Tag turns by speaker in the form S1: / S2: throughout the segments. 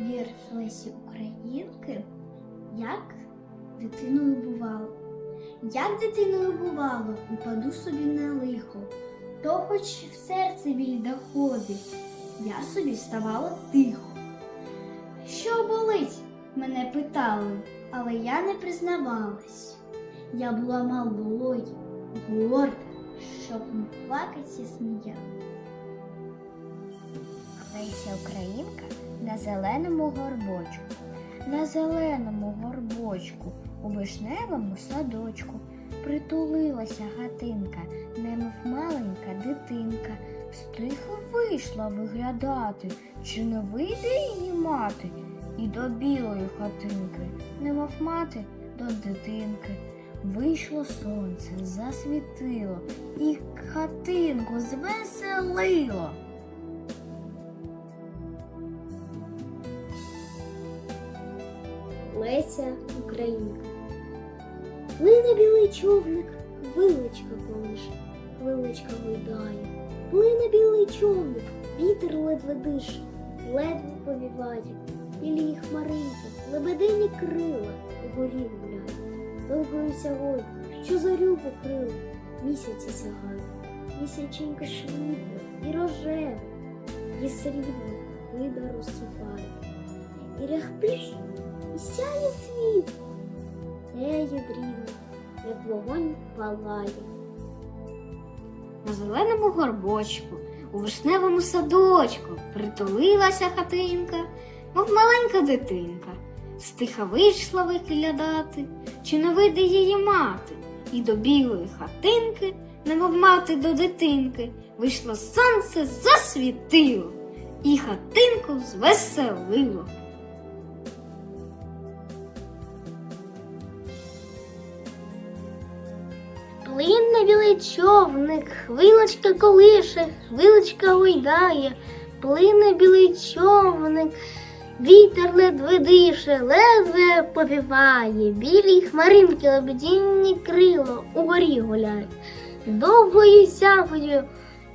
S1: вірш Лесі Українки, як дитиною бувало. Як дитиною бувало, упаду собі на лихо, то хоч в серце біль доходить, я собі ставала тихо. Що болить? мене питали, але я не признавалась. Я була малою, горда, щоб не плакать і.
S2: Леся Українка на зеленому горбочку, на зеленому горбочку, у вишневому садочку притулилася хатинка, немов маленька дитинка. Стиха вийшла виглядати, чи не вийде її мати, і до білої хатинки, немов мати до дитинки. Вийшло сонце, засвітило, і хатинку звеселило.
S3: Леся Українка. Плине білий човник, виличка колише, виличка гойдає. Плине білий човник, вітер ледве дише, ледве повіває. Білі хмаринки, лебедині крила, угорі гуляє. Довгою сягою, що зорю покрила, місяці сягає. Місяченька швидко і рожеве, і срібло вида розсипає. І ряхтиш сяє світ, нею дрібно, як вогонь палає.
S2: На зеленому горбочку, у вишневому садочку притулилася хатинка, мов маленька дитинка. Стиха вийшла виглядати, чи не вийде її мати, і до білої хатинки, немов мати до дитинки, вийшло сонце, засвітило, і хатинку звеселило.
S3: Плинне білий човник, хвилочка колише, хвилочка гойдає, плине білий човник, вітер ледве дише, ледве повіває, білі хмаринки лебедінні крила угорі гуляють. Довгою сягою,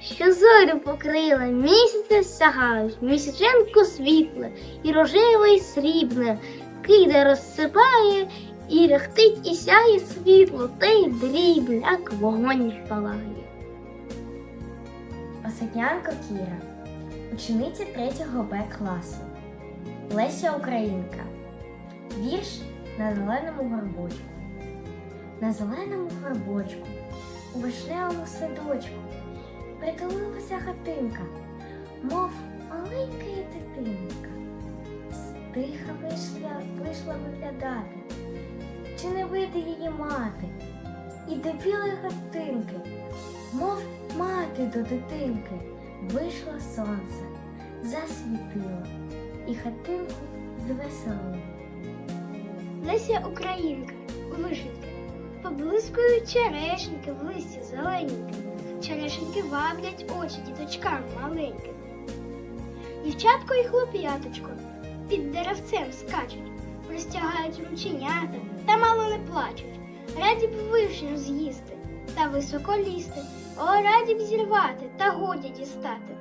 S3: що зорю покрила, місяця сягають, місяченко світле, і рожеве, і срібне, киде розсипає, і рехтить і сяє світло, та й дріб, як вогонь палає.
S2: Осетнянко Кіра, учениця 3 Б класу. Леся Українка. Вірш на зеленому горбочку. На зеленому горбочку, у вишневому садочку притулилася хатинка, мов маленька дитинка. Стиха вийшла, вийшла виглядати, чи не вийде її мати, і до хатинки, мов мати до дитинки, вийшло сонце, засвітило, і хатинку звеселило.
S1: Леся Українка, вишеньки, поблискують черешеньки в листі зелененьке. Черешеньки ваблять очі діточкам маленьким. Дівчатко і хлоп'яточко під деревцем скачуть, простягають рученята та мало не плачуть. Раді б вишню з'їсти та високо лізти, о, раді б зірвати та годі дістати.